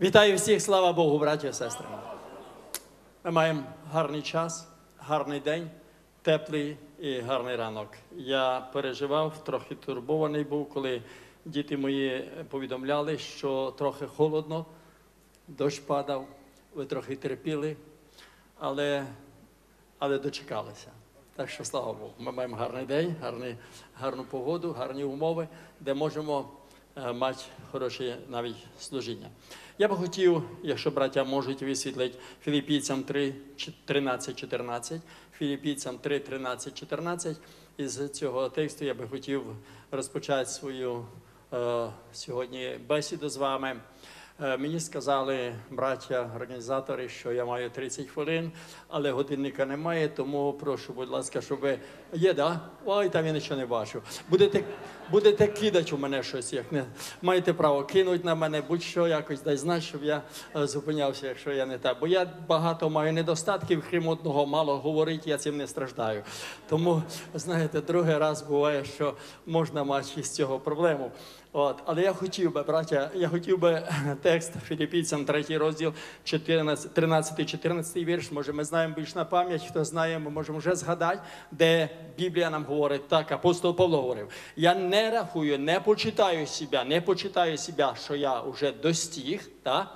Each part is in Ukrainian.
Вітаю всіх, слава Богу, браті і сестри. Ми маємо гарний час, гарний день, теплий і гарний ранок. Я переживав, трохи турбований був, коли діти мої повідомляли, що трохи холодно, дощ падав, ви трохи терпіли, але, але дочекалися. Так що слава Богу, ми маємо гарний день, гарний, гарну погоду, гарні умови, де можемо е, мати хороше навіть служіння. Я би хотів, якщо браття можуть висвітлити Філіппійцям 3, 13, 14, Філіппійцям 3, 13, 14. Із цього тексту я би хотів розпочати свою е, сьогодні бесіду з вами. Е, Мені сказали браття, організатори, що я маю 30 хвилин, але годинника немає, тому прошу, будь ласка, щоб ви. Є, да? Ой, там я нічого не бачу. Будете, будете кидати у мене щось, як не маєте право кинути на мене, будь-що якось дай знати, щоб я е, зупинявся, якщо я не так. Бо я багато маю недостатків, крім одного, мало говорить, я цим не страждаю. Тому, знаєте, другий раз буває, що можна мати з цього проблему. От, але я хотів би, браття, я хотів би текст Філіппійцям, третій розділ, 13-14 вірш. Може, ми знаємо більш на пам'ять. Хто знає, ми можемо вже згадати, де Біблія нам говорить так. Апостол Павло говорив: я не рахую, не почитаю себе, не почитаю себе, що я вже достиг, та?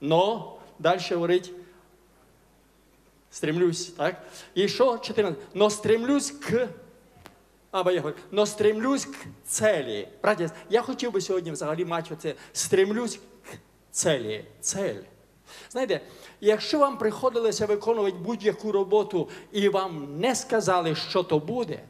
но далі говорить. Стремлюсь, так? І що 14? Но стремлюсь к або я говорю, но стремлюсь к целі. Браті, я хотів би сьогодні взагалі мати оце стремлюсь к целі. Цель. Знаєте, якщо вам приходилося виконувати будь-яку роботу і вам не сказали, що то буде,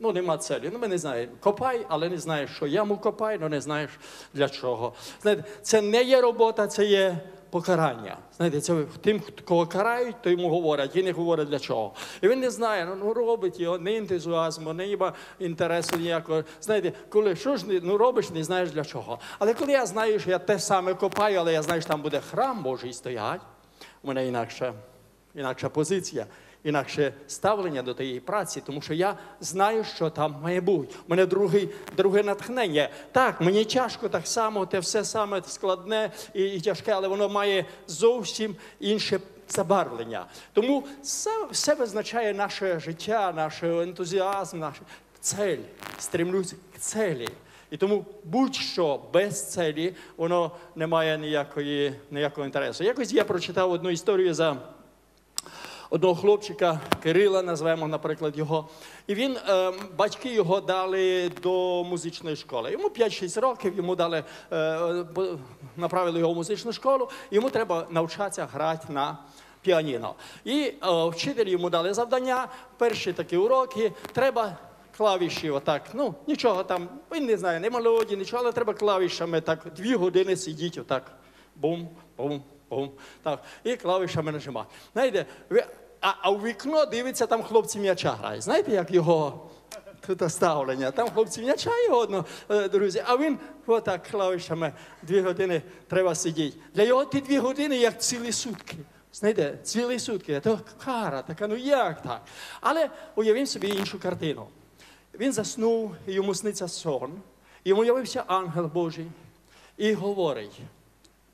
ну нема целі. Ну, ми не знаємо. Копай, але не знаєш, що яму копай, але не знаєш для чого. Знаєте, це не є робота, це є покарання. Знаєте, це тим, кого карають, то йому говорять, і не говорять для чого. І він не знає, ну, ну робить його, не ентузіазму, не ніба інтересу ніякого. Знаєте, коли що ж ну, робиш, не знаєш для чого. Але коли я знаю, що я те саме копаю, але я знаю, що там буде храм Божий стоять, у мене інакша, інакша позиція. Інакше ставлення до тієї праці, тому що я знаю, що там має бути. У мене другий, друге натхнення. Так, мені тяжко так само, те все саме складне і, і тяжке, але воно має зовсім інше забарвлення. Тому все, все визначає наше життя, наш ентузіазм, наш цель. Стремлюсь к целі. І тому будь-що без целі, воно не має ніякої, ніякого інтересу. Якось я прочитав одну історію за одного хлопчика Кирила, назвемо, наприклад, його. І він, е, батьки його дали до музичної школи. Йому 5-6 років, йому дали, е, направили його в музичну школу, йому треба навчатися грати на піаніно. І е, вчителі йому дали завдання, перші такі уроки, треба. Клавіші, отак, ну нічого там, він не знає, не мелодії, нічого, але треба клавішами так дві години сидіть отак. Бум, бум, бум. Так. І клавішами нажимати. Знаєте, а, а у вікно дивиться, там хлопці м'яча грають. Знаєте, як його тут ставлення? Там хлопці м'яча його одно, е, друзі, а він отак клавішами дві години треба сидіти. Для його ті дві години як цілі сутки. Знаєте, цілі сутки, це кара, така, ну як так? Але уявімо собі іншу картину. Він заснув, йому сниться сон. Йому явився ангел Божий і говорить: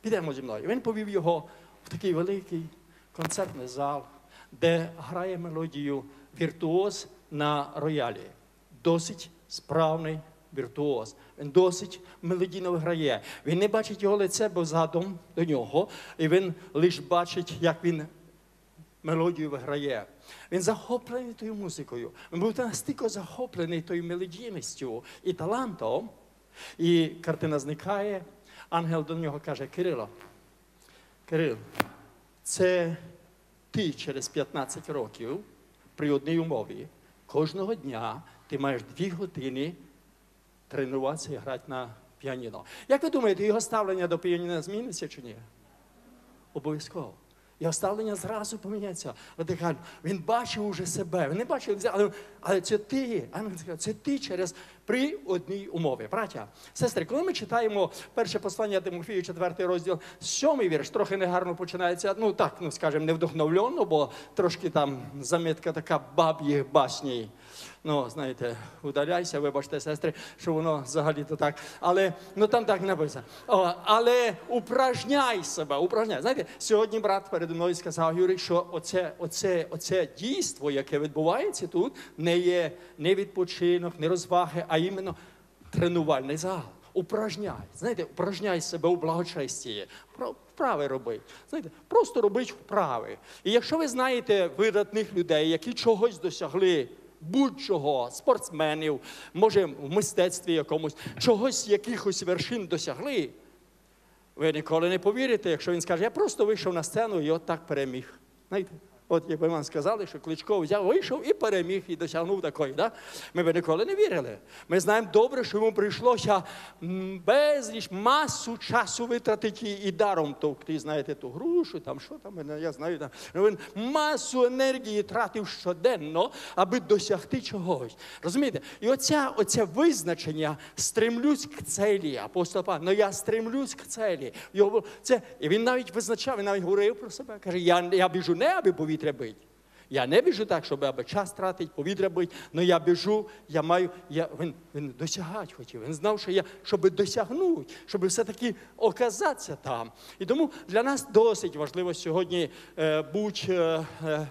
підемо зі мною. Він повів його в такий великий концертний зал, де грає мелодію віртуоз на роялі. Досить справний віртуоз. Він досить мелодійно грає. Він не бачить його лице, бо задом до нього, і він лише бачить, як він мелодію виграє. Він захоплений тою музикою. Він був настільки захоплений тою мелодійністю і талантом. І картина зникає. Ангел до нього каже: Кирило, Кирил, це ти через 15 років при одній умові. Кожного дня ти маєш дві години тренуватися і грати на піаніно. Як ви думаєте, його ставлення до піаніно зміниться чи ні? Обов'язково. Його ставлення зразу поміняється. Радикально. Він бачив уже себе. Він не бачив, але, але це ти, ангел це ти через при одній умові. Браття, сестри, коли ми читаємо перше послання Тимофію, 4 розділ, сьомий вірш, трохи негарно починається. Ну так, ну скажімо, не вдохновлено, бо трошки там замітка така баб'їх басній. Ну, знаєте, удаляйся, вибачте, сестри, що воно взагалі-то так. Але ну там так написано. Але упражняй себе, упражняй. Знаєте, сьогодні брат передо мною сказав Юрій, що оце, оце, оце дійство, яке відбувається тут, не є не відпочинок, не розваги, а іменно тренувальний зал. Упражняй. Знаєте, упражняй себе у благочесті. Вправи робить. Знаєте, просто робить вправи. І якщо ви знаєте видатних людей, які чогось досягли, будь-чого, спортсменів, може в мистецтві якомусь, чогось, якихось вершин досягли, ви ніколи не повірите, якщо він скаже, я просто вийшов на сцену і от так переміг. Знаєте? От якби вам сказали, що Кличко взяв, вийшов і переміг, і досягнув такої. Да? Ми б ніколи не вірили. Ми знаємо добре, що йому прийшлося безліч масу часу витратити і даром товкти, знаєте, ту грушу, там що там, я знаю, там. Ну, Він масу енергії тратив щоденно, аби досягти чогось. Розумієте? І оця, оце визначення стремлюсь к целі, апостол Павло, ну я стремлюсь к целі. Його, це, і він навіть визначав, він навіть говорив про себе. Каже, я, я біжу не аби повітря бить. Я не біжу так, щоб аби час тратить, повітря бить, але я біжу, я маю, я, він, він досягати хотів. Він знав, що я, щоб досягнути, щоб все-таки оказатися там. І тому для нас досить важливо сьогодні е, бути е, е,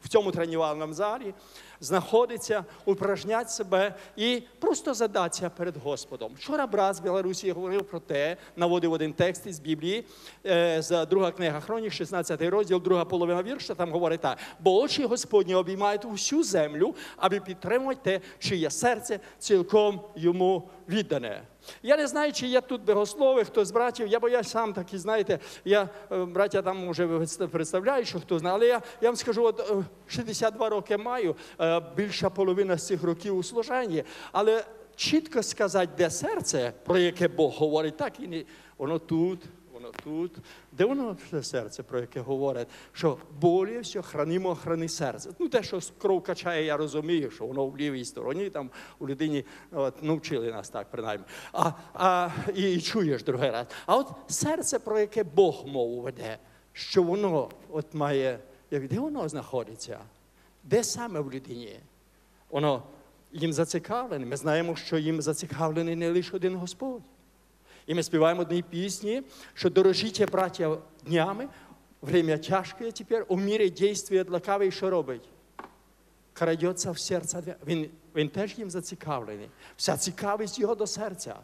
в цьому тренувальному залі, знаходиться, упражнять себе і просто задатися перед Господом. Вчора брат з Білорусі говорив про те, наводив один текст із Біблії, е, з друга книга Хронік, 16 розділ, друга половина вірша, там говорить так, бо очі Господні обіймають усю землю, аби підтримувати те, чиє серце цілком йому віддане. Я не знаю, чи є тут богослови, хто з братів. Я бо я сам такий, знаєте, я е, браття там вже представляю, що хто знає, але я, я вам скажу, от е, 62 роки маю, е, більша половина з цих років у служанні, але чітко сказати, де серце, про яке Бог говорить, так і не воно тут. Воно тут, де воно це серце, про яке говорять, що болі все хранимо, храни серце. Ну, те, що кров качає, я розумію, що воно в лівій стороні, там у людині от, ну, нас так, принаймні. А, а, і, і чуєш другий раз. А от серце, про яке Бог мову веде, що воно от має, як, де воно знаходиться? Де саме в людині? Воно їм зацікавлене. Ми знаємо, що їм зацікавлений не лише один Господь. І ми співаємо одні пісні, що дорожіть, браття, днями, время тяжке тепер, у мірі дійствує лукавий, що робить? Крадеться в серце. Він, він теж їм зацікавлений. Вся цікавість його до серця.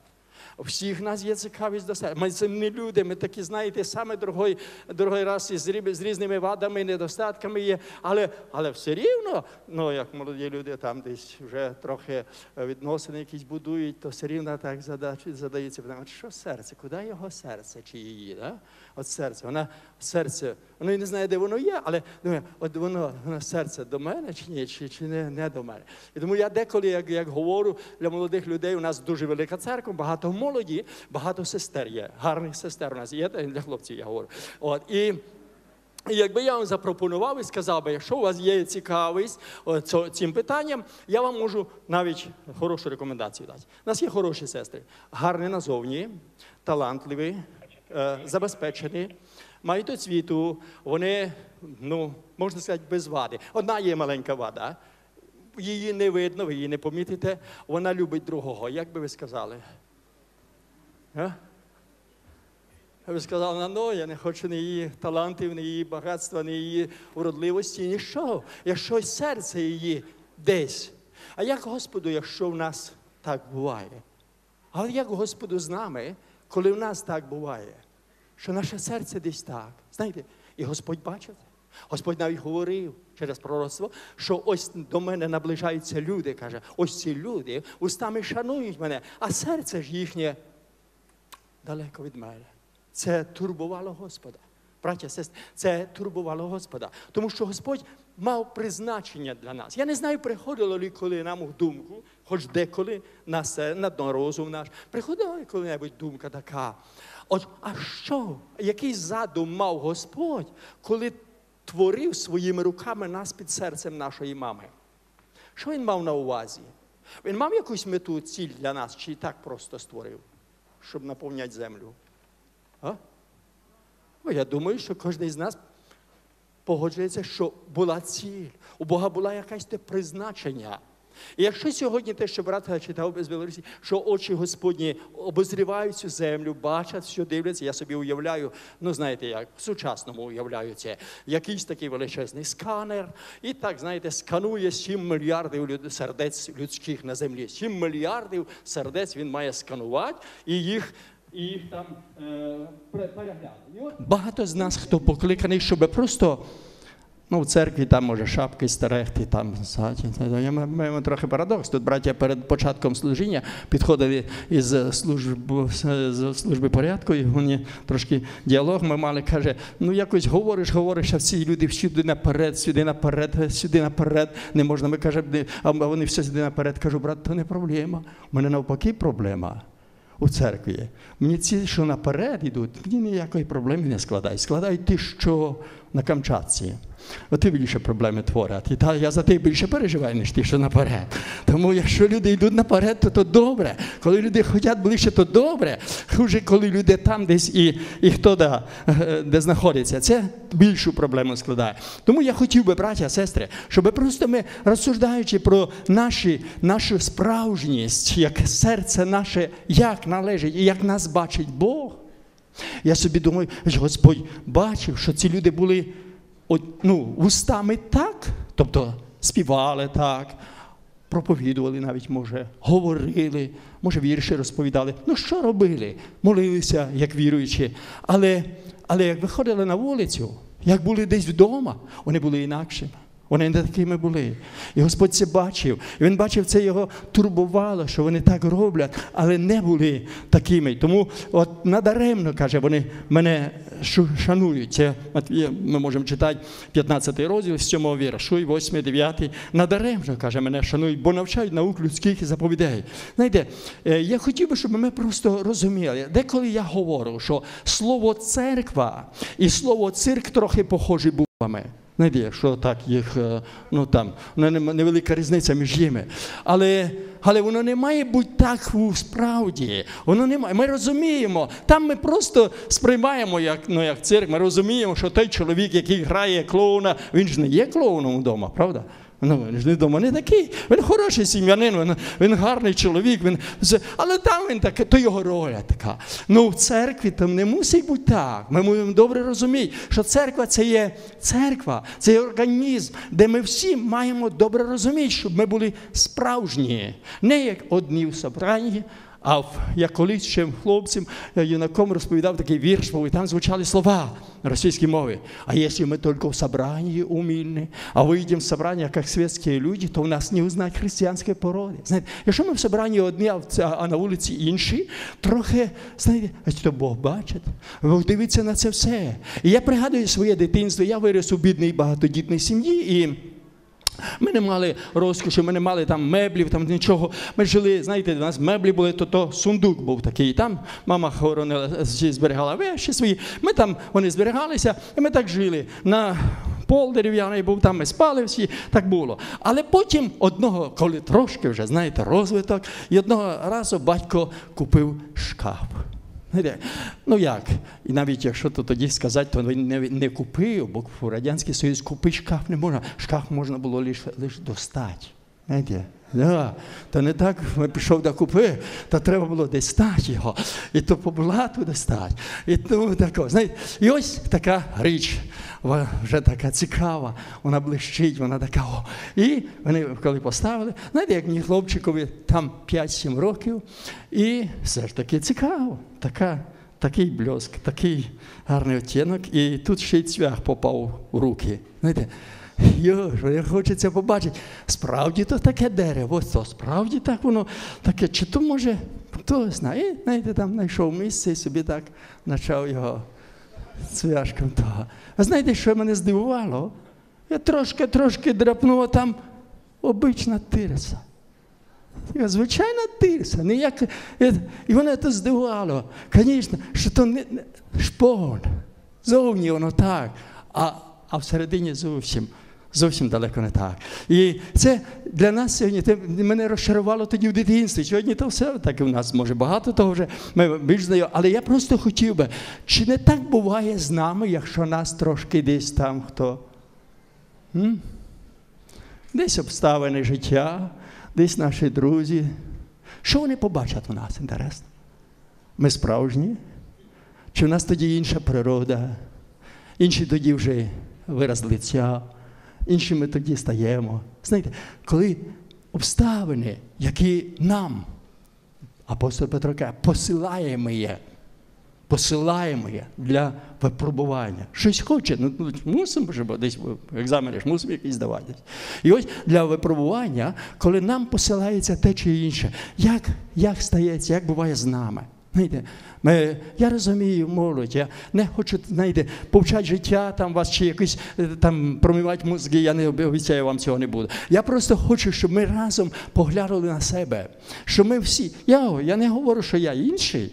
Всіх нас є цікавість до себе. Ми земні люди, ми такі, знаєте, саме другий, другої раз з, з різними вадами, і недостатками є. Але, але все рівно, ну як молоді люди там десь вже трохи відносини якісь будують, то все рівно так задається що серце, куди його серце чи її? Да? От серце, вона серце, воно і не знає, де воно є, але думає, от воно, воно серце до мене чи ні, чи, чи не, не до мене. І тому я деколи, як, як говорю для молодих людей, у нас дуже велика церква, багато молоді, багато сестер є, гарних сестер у нас є, для хлопців я говорю. От, і і якби я вам запропонував і сказав би, якщо у вас є цікавість цим питанням, я вам можу навіть хорошу рекомендацію дати. У нас є хороші сестри, гарні назовні, талантливі, забезпечені, мають освіту, вони, ну, можна сказати, без вади. Одна є маленька вада. Її не видно, ви її не помітите. Вона любить другого. Як би ви сказали? Я би сказав, ну, я не хочу ні її талантів, ні її багатства, ні її уродливості, нічого. Якщо серце її десь. А як Господу, якщо в нас так буває? Але як Господу з нами, коли в нас так буває, що наше серце десь так. Знаєте, і Господь бачив. Господь навіть говорив через пророцтво, що ось до мене наближаються люди, каже, ось ці люди устами шанують мене, а серце ж їхнє далеко від мене. Це турбувало Господа. Браття, сестри, це турбувало Господа. Тому що Господь мав призначення для нас. Я не знаю, приходило ли коли нам в думку, хоч деколи на, се, на розум наш, приходила ли коли-небудь думка така. От, а що, який задум мав Господь, коли творив своїми руками нас під серцем нашої мами? Що він мав на увазі? Він мав якусь мету, ціль для нас, чи так просто створив, щоб наповняти землю? А? Я думаю, що кожен з нас погоджується, що була ціль. У Бога була якась те призначення. І якщо сьогодні те, що брат читав з Білорусі, що очі Господні обозрівають цю землю, бачать, що дивляться, я собі уявляю, ну знаєте, як в сучасному уявляю це, якийсь такий величезний сканер, і так, знаєте, сканує 7 мільярдів люд- сердець людських на землі. 7 мільярдів сердець він має сканувати і їх. І їх там е, пере- от Багато з нас, хто покликаний, щоб просто Ну, в церкві там може шапки стерегти, там. Я маємо трохи парадокс. Тут браття перед початком служіння підходили із служби, з служби порядку, і вони трошки діалог ми мали, каже, ну якось говориш, говориш, а всі люди сюди наперед, сюди наперед, сюди наперед. Не можна. Ми кажемо, а вони все сюди наперед. Кажу, брат, то не проблема. У мене навпаки проблема. У церкві. Мені ці, що наперед йдуть, мені ніякої проблеми не складають. Складають ті, що на Камчатці. Ти більше проблеми творять. І та я за тебе більше переживаю, ніж ті, що наперед. Тому якщо люди йдуть наперед, то то добре. Коли люди хочуть ближче, то добре. Хуже, коли люди там десь і, і хто да, де знаходиться. Це більшу проблему складає. Тому я хотів би, браття, сестри, щоб просто ми, розсуждаючи про наші, нашу справжність, як серце наше, як належить і як нас бачить Бог. Я собі думаю, Господь бачив, що ці люди були ну, устами так, тобто співали так, проповідували навіть, може, говорили, може, вірші розповідали. Ну, що робили? Молилися, як віруючі. Але, але як виходили на вулицю, як були десь вдома, вони були інакшими. Вони не такими були. І Господь це бачив. І Він бачив, це його турбувало, що вони так роблять, але не були такими. Тому от надаремно, каже, вони мене шанують. Це ми можемо читати 15 розділ з 7 віршу, і 8, 9. Надаремно, каже, мене шанують, бо навчають наук людських заповідей. Знаєте, е, я хотів би, щоб ми просто розуміли, деколи я говорю, що слово церква і слово цирк трохи похожі буквами. Знаєте, якщо так їх, е, ну там, ну, невелика різниця між ними. Але, але воно не має бути так у справді. Воно не має. Ми розуміємо, там ми просто сприймаємо як, ну, як цирк, ми розуміємо, що той чоловік, який грає клоуна, він ж не є клоуном вдома, правда? Ну, він ж не такий. Він хороший сім'янин, він, він гарний чоловік, він, але там він такий, то його роля така. Ну, в церкві там не мусить бути так. Ми маємо добре розуміти, що церква це є церква, це є організм, де ми всі маємо добре розуміти, щоб ми були справжні, не як одні в собранні, а в- я колись ще хлопцям, юнаком розповідав такий вірш, бо там звучали слова на російській мові. А якщо ми тільки в собрании умільні, а вийдемо з собрання, як світські люди, то у нас не узнають християнської породи. Знаєте, якщо ми в собранні одні, а на вулиці інші, трохи, знаєте, то Бог бачить, Бог дивиться на це все. І я пригадую своє дитинство, я виріс у бідній багатодітній сім'ї і. Ми не мали розкоші, ми не мали там меблів, там нічого. Ми жили, знаєте, у нас меблі були, то, то сундук був такий. Там мама хоронила, зберігала вещі свої. Ми там вони зберігалися, і ми так жили. На пол дерев'яний був, там ми спали всі, так було. Але потім одного, коли трошки вже, знаєте, розвиток, і одного разу батько купив шкаф. Ну як? І навіть якщо то тоді сказати, то він не, не купив, бо в Радянський Союз купити шкаф не можна. Шкаф можна було лише лише достати. Знаєте? Да. Та не так ми пішов до купи, та треба було десь стати його. І то по блату достати. І ну, тако. Знаєте, і ось така річ, вже така цікава, вона блищить, вона така. О. І вони коли поставили, знаєте, як мені хлопчикові там 5-7 років, і все ж таки цікаво. Така, такий бльоск, такий гарний оттінок, і тут ще й цвях попав у руки. Знаєте, Йо, хочеться побачити. Справді то таке дерево, то справді так воно таке, чи то може, хто знає, І, знаєте, там знайшов місце і собі так почав його цвяшком того. А знаєте, що мене здивувало? Я трошки-трошки драпнув, а там обична тирса. Звичайна тирса, ніяк... і мене це здивувало. Звісно, що то не- шпон. Зовні воно так, а, а всередині зовсім. Зовсім далеко не так. І це для нас сьогодні те мене розчарувало тоді в дитинстві. Сьогодні то все так і в нас може багато того вже ми більш знайомі. Але я просто хотів би, чи не так буває з нами, якщо нас трошки десь там хто? М? Десь обставини життя, десь наші друзі. Що вони побачать у нас, інтересно? Ми справжні? Чи в нас тоді інша природа? Інші тоді вже вираз лиця, інші ми тоді стаємо. Знаєте, коли обставини, які нам, апостол Петро каже, посилаємо є, посилаємо є для випробування. Щось хоче, ну ну, мусимо ж десь екзамени ж мусимо якісь здавати. І ось для випробування, коли нам посилається те чи інше, як, як стається, як буває з нами. Знаєте, ми, я розумію молодь, я не хочу знаєте, повчати життя, там вас чи якось е, там промивати мозги, я не обіцяю вам цього не буду. Я просто хочу, щоб ми разом поглянули на себе. Що ми всі. Я, я не говорю, що я інший.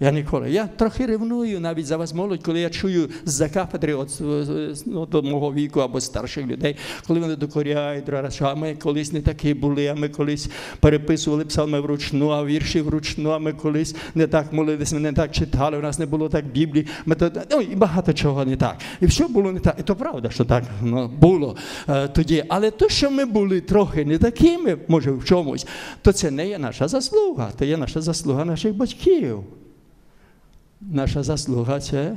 Я ніколи. Я трохи ревную навіть за вас молодь, коли я чую з-за кафедри от, ну, до мого віку або старших людей, коли вони докоряють, а ми колись не такі були, а ми колись переписували псалми вручну, а вірші вручну, а ми колись не так молилися, ми не так читали, у нас не було так Біблії. Ми то, ну, і багато чого не так. І все було не так. І то правда, що так ну, було е, тоді. Але то, що ми були трохи не такими, може, в чомусь, то це не є наша заслуга, то є наша заслуга наших батьків. Наша заслуга це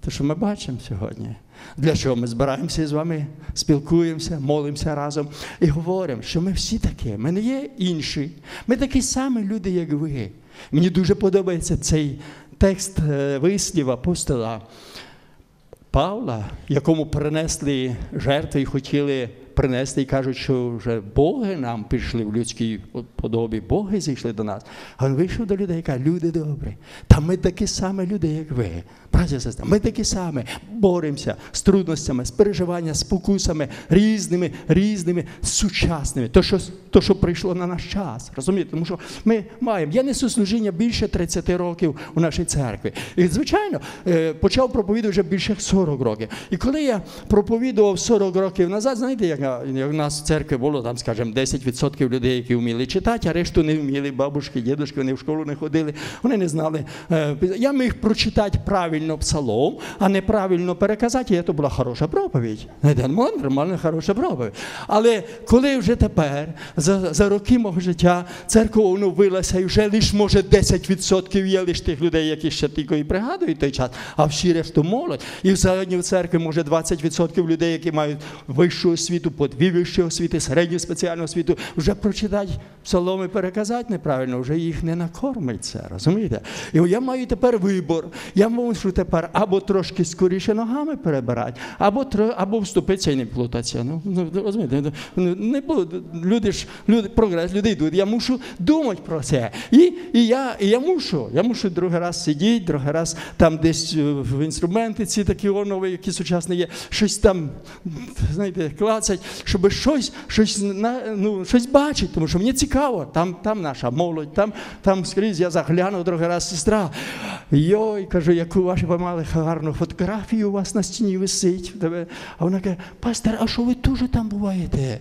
те, що ми бачимо сьогодні. Для чого ми збираємося з вами, спілкуємося, молимося разом і говоримо, що ми всі такі, ми не є інші. Ми такі самі люди, як ви. Мені дуже подобається цей текст е, вислів апостола Павла, якому принесли жертви і хотіли принесли і кажуть, що вже Боги нам пішли в людській подобі, Боги зійшли до нас. А він вийшов до людей і каже, люди добрі, та ми такі самі люди, як ви. Братя сестри, ми такі самі боремося з трудностями, з переживаннями, з покусами, різними, різними, сучасними. То, що то, що прийшло на наш час. Розумієте? Тому що ми маємо. Я несу служіння більше 30 років у нашій церкві. І, звичайно, е, почав проповідувати вже більше 40 років. І коли я проповідував 40 років назад, знаєте, як як у нас в церкві було, там, скажімо, 10% людей, які вміли читати, а решту не вміли, бабушки, дідушки, вони в школу не ходили, вони не знали. Е, я міг прочитати правильно псалом, а неправильно переказати, і це була хороша проповідь. Нормальна, хороша проповідь. Але коли вже тепер, за за роки мого життя, церква оновилася, і вже лише, може, 10% є лише тих людей, які ще тільки і пригадують той час, а всі решту молодь. І в церкві, може, 20% людей, які мають вищу освіту, по дві вищі освіти, середню спеціальну освіту, вже прочитати псаломи переказати неправильно, вже їх не накормиться. Розумієте? І я маю тепер вибор. Я можу тепер або трошки скоріше ногами перебирати, або або вступитися і не плутатися. Ну, ну розумієте, ну, не буду. Люди ж люди, прогрес, люди йдуть. Я мушу думати про це. І і, я і я мушу. Я мушу другий раз сидіти, другий раз там десь е, в інструменти ці такі нові, які сучасні є, щось там, знаєте, клацать, щоб щось щось, ну, щось бачити, тому що мені цікаво, там там наша молодь, там там скрізь я заглянув другий раз сестра. Йой, кажу, яку ваші ви мали гарну фотографію у вас на стіні висить. А вона каже, пастор, а що ви теж там буваєте?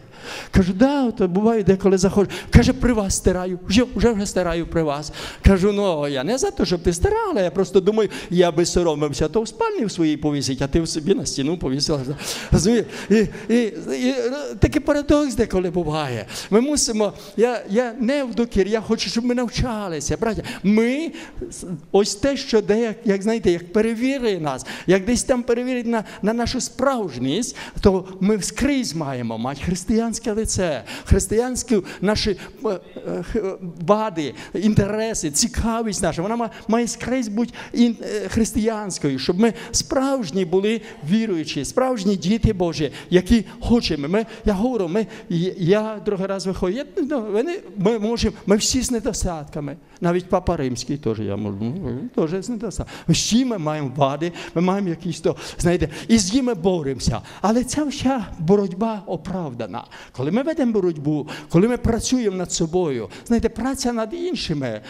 Кажу, да, то буває деколи заходжу. Каже, при вас стираю, вже вже, вже стираю при вас. Кажу, ну я не за те, щоб ти стирала, я просто думаю, я би соромився, то в спальні в своїй повісить, а ти в собі на стіну повісила. І, і, і, і Такий парадокс деколи буває. Ми мусимо, я я не в докір, я хочу, щоб ми навчалися. Браття, ми ось те, що де, як знаєте, як перевірить нас, як десь там перевірить на на нашу справжність, то ми скрізь маємо мати християнське лице, християнські наші е, е, вади, інтереси, цікавість наша. Вона має скрізь бути е, християнською, щоб ми справжні були віруючі, справжні діти Божі, які хочемо. Ми, Я говорю, ми, я другий раз виходжу, ну, ми можемо, ми всі з недостатками. Навіть папа римський теж я можу, ну, теж з недостатками. Всі ми маємо вади, ми маємо якісь то, знаєте, і з ними боремося. Але ця вся боротьба оправдана. Коли ми ведемо боротьбу, коли ми працюємо над собою, знаєте, праця над іншими,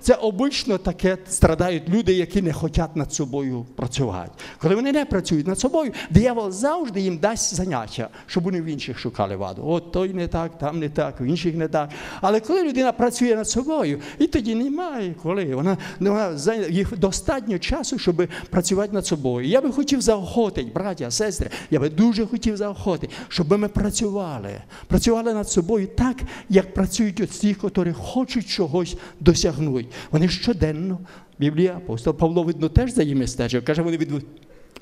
це обично таке страдають люди, які не хочуть над собою працювати. Коли вони не працюють над собою, диявол завжди їм дасть заняття, щоб вони в інших шукали ваду. От той не так, там не так, в інших не так. Але коли людина працює над собою, і тоді немає коли. Вона, вона їх достатньо часу, щоб працювати над собою. Я би хотів заохотити, браття, сестри, я би дуже хотів заохотити, щоб ми працювали. Працювали над собою так, як працюють от ті, які хочуть чогось досягнути. Вони щоденно. Біблія, апостол Павло, видно, теж за ними стежив. Каже, вони від,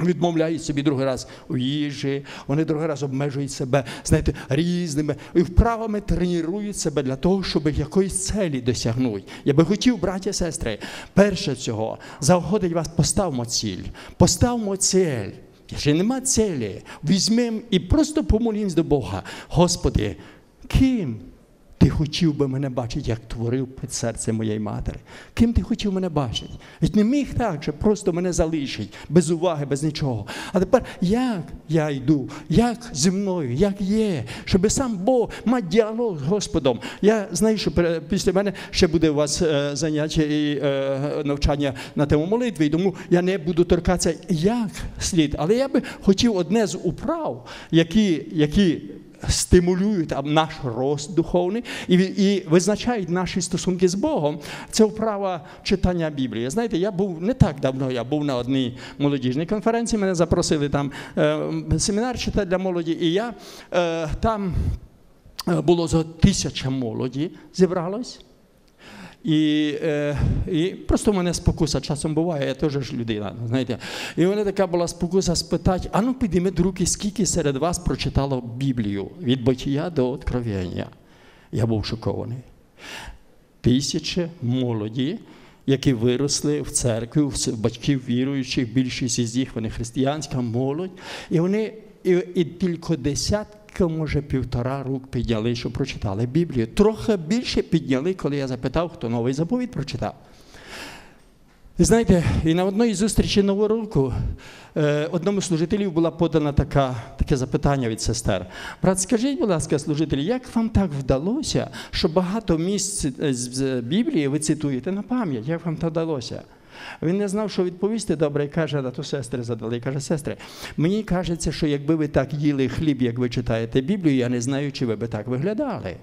відмовляють собі другий раз у їжі, вони другий раз обмежують себе, знаєте, різними і вправами тренують себе для того, щоб якоїсь целі досягнути. Я би хотів, браті і сестри, перше цього заохотить вас, поставмо ціль, поставмо ціль. Якщо нема цілі, візьмемо і просто помолімось до Бога. Господи, ким ти хотів би мене бачити, як творив під серце моєї матері? Ким ти хотів мене бачити? Ведь не міг так, що просто мене залишить, без уваги, без нічого. А тепер як я йду, як зі мною, як є, щоб сам Бог мати діалог з Господом. Я знаю, що після мене ще буде у вас е, заняття і е, навчання на тему молитви, і тому я не буду торкатися як слід. Але я би хотів одне з управ, які, які стимулюють наш рост духовний і, і визначають наші стосунки з Богом. Це вправа читання Біблії. Знаєте, я був не так давно, я був на одній молодіжній конференції, мене запросили там е, семінар читати для молоді, і я е, там е, було за тисяча молоді зібралось. І, е, і просто в мене спокуса часом буває, я теж ж людина, знаєте. І в мене така була спокуса спитати, а ну підійміть руки, скільки серед вас прочитало Біблію від битія до откровення. Я був шокований. Тисячі молоді, які виросли в церкві, в батьків віруючих, більшість із них вони християнська молодь, і вони і, і тільки десятка, може, півтора рук підняли, що прочитали Біблію. Трохи більше підняли, коли я запитав, хто новий заповідь прочитав. Знаєте, і на одній зустрічі Нового року е, одному з служителів була подана така, таке запитання від сестер. Брат, скажіть, будь ласка, служителі, як вам так вдалося, що багато місць з- з Біблії ви цитуєте на пам'ять? Як вам так вдалося? Він не знав, що відповісти добре, і каже, а то сестри задали. І каже, сестри, мені кажеться, що якби ви так їли хліб, як ви читаєте Біблію, я не знаю, чи ви би так виглядали.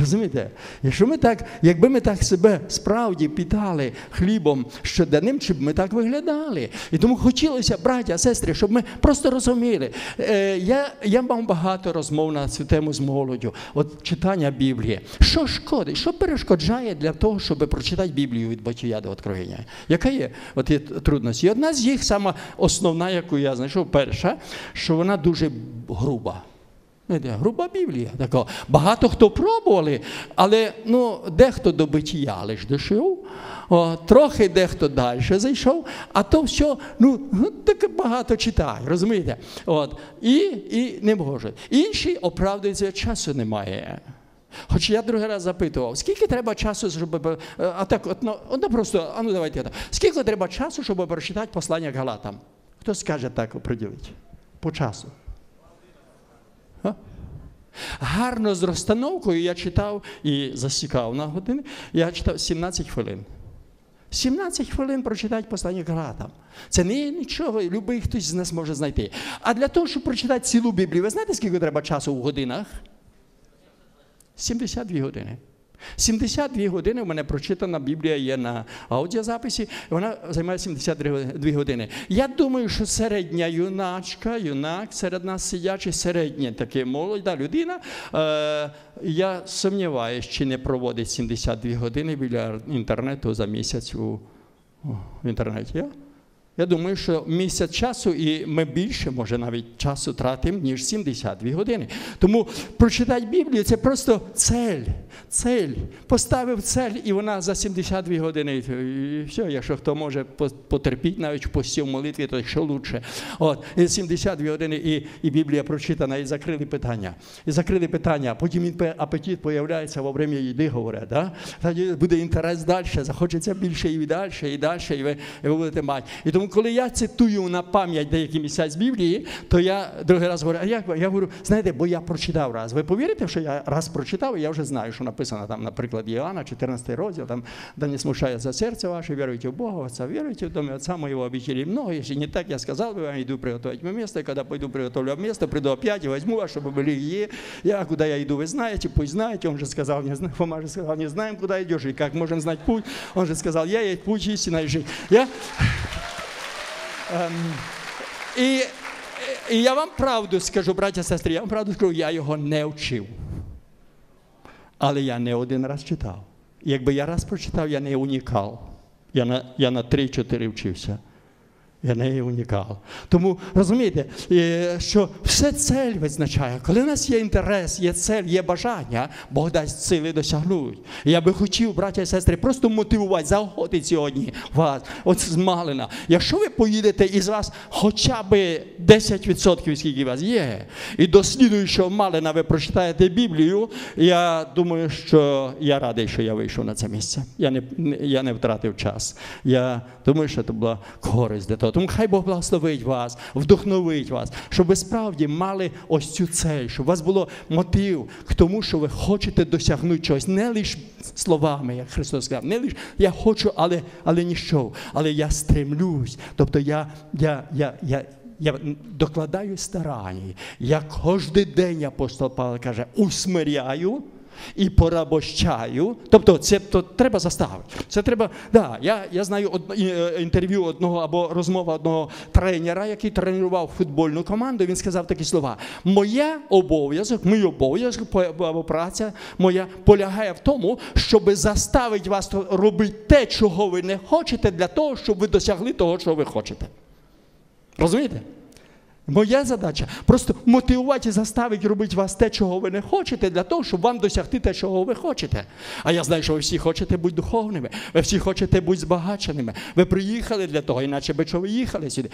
Розумієте? Якщо ми так, якби ми так себе справді питали хлібом щоденним, чи б ми так виглядали. І тому хотілося, браття, сестри, щоб ми просто розуміли. Е, я, я мав багато розмов на цю тему з молоддю. От читання Біблії. Що шкодить? Що перешкоджає для того, щоб прочитати Біблію від Бачія до Откровення? Яка є от є трудності? І одна з їх, сама основна, яку я знайшов, перша, що вона дуже груба. Знаєте, Груба Біблія. Така. Багато хто пробували, але ну, дехто до битія лиш дійшов, трохи дехто далі зайшов, а то все ну, ну, так багато читає, розумієте? От. І, і не може. Інші оправдуються, часу немає. Хоч я другий раз запитував, скільки треба часу, щоб. е, А так, от, ну, одно просто, а ну давайте так. Скільки треба часу, щоб прочитати послання Галатам? Хто скаже так оприділити? По часу. Гарно з розстановкою я читав і засікав на години. Я читав 17 хвилин. 17 хвилин прочитати послання Галатам. Це не нічого, любий хтось з нас може знайти. А для того, щоб прочитати цілу Біблію, ви знаєте, скільки треба часу в годинах? 72 години. 72 години у мене прочитана Біблія є на аудіозаписі, вона займає 72 години. Я думаю, що середня юначка, юнак серед нас сидячий, середня таке молода людина. Е, я сумніваюся, чи не проводить 72 години біля інтернету за місяць у, в інтернеті. Я? Думаю, що місяць часу, і ми більше, може, навіть часу тратимо, ніж 72 години. Тому прочитати Біблію це просто цель. Цель. Поставив цель, і вона за 72 години. І все, якщо хто може потерпіти навіть в пості в молитві, то ще лучше. От, і 72 години, і, і Біблія прочитана, і закрили питання. І закрили питання, потім він апетит появляється во время їди, говорять. Да? Тоді буде інтерес далі, захочеться більше і далі, і далі, і ви, і ви будете мати. І тому Тому коли я цитую на пам'ять деякі місця з Біблії, то я другий раз говорю, а як ви? я говорю, знаєте, бо я прочитав раз. Ви повірите, що я раз прочитав, і я вже знаю, що написано там, наприклад, Іоанна, 14 розділ, там, да не смущається серце ваше, віруйте в Бога, Отца, віруйте в Домі Отца моего обителей много, если не так, я сказал бы вам, иду приготовить мне место, и когда пойду приготовлю вам место, приду опять и возьму вас, чтобы были и я, куда я иду, вы знаете, пусть знаете, он же сказал, не знаю, Фома же сказал, не знаем, куда идешь, и как можем знать путь, он же сказал, я есть путь, истина и жизнь. Я... Ем, і, і я вам правду скажу, браття сестри, я вам правду скажу, я його не вчив. Але я не один раз читав. Якби я раз прочитав, я не унікал. Я на, я на 3-4 вчився. Я не унікал. Тому розумієте, е, що все цель визначає. Коли в нас є інтерес, є цель, є бажання, Бог дасть сили досягнуть. Я би хотів, браття і сестри, просто мотивувати, заохотити сьогодні вас, от з Малина. Якщо ви поїдете із вас хоча б 10%, скільки вас є, і до слідуючого Малина ви прочитаєте Біблію, я думаю, що я радий, що я вийшов на це місце. Я не, я не втратив час. Я думаю, що це була користь для того. Тому хай Бог благословить вас, вдохновить вас, щоб ви справді мали ось цю цель, щоб у вас було мотив к тому, що ви хочете досягнути чогось, не лише словами, як Христос сказав, не лише я хочу, але, але ніщо, але я стремлюсь. Тобто я, я, я, я, я докладаю старань. Я кожен день апостол Павло каже, усмиряю. І порабощаю, тобто це то треба заставити. Це треба. Да, я, я знаю од, е, інтерв'ю одного або розмова одного тренера, який тренував футбольну команду. Він сказав такі слова: Моє обов'язок, мій обов'язок або праця моя полягає в тому, щоб заставити вас робити те, чого ви не хочете, для того, щоб ви досягли того, що ви хочете. Розумієте? Моя задача просто мотивувати і заставити робити вас те, чого ви не хочете, для того, щоб вам досягти те, чого ви хочете. А я знаю, що ви всі хочете бути духовними, ви всі хочете бути збагаченими. Ви приїхали для того, іначе би чого ви їхали сюди.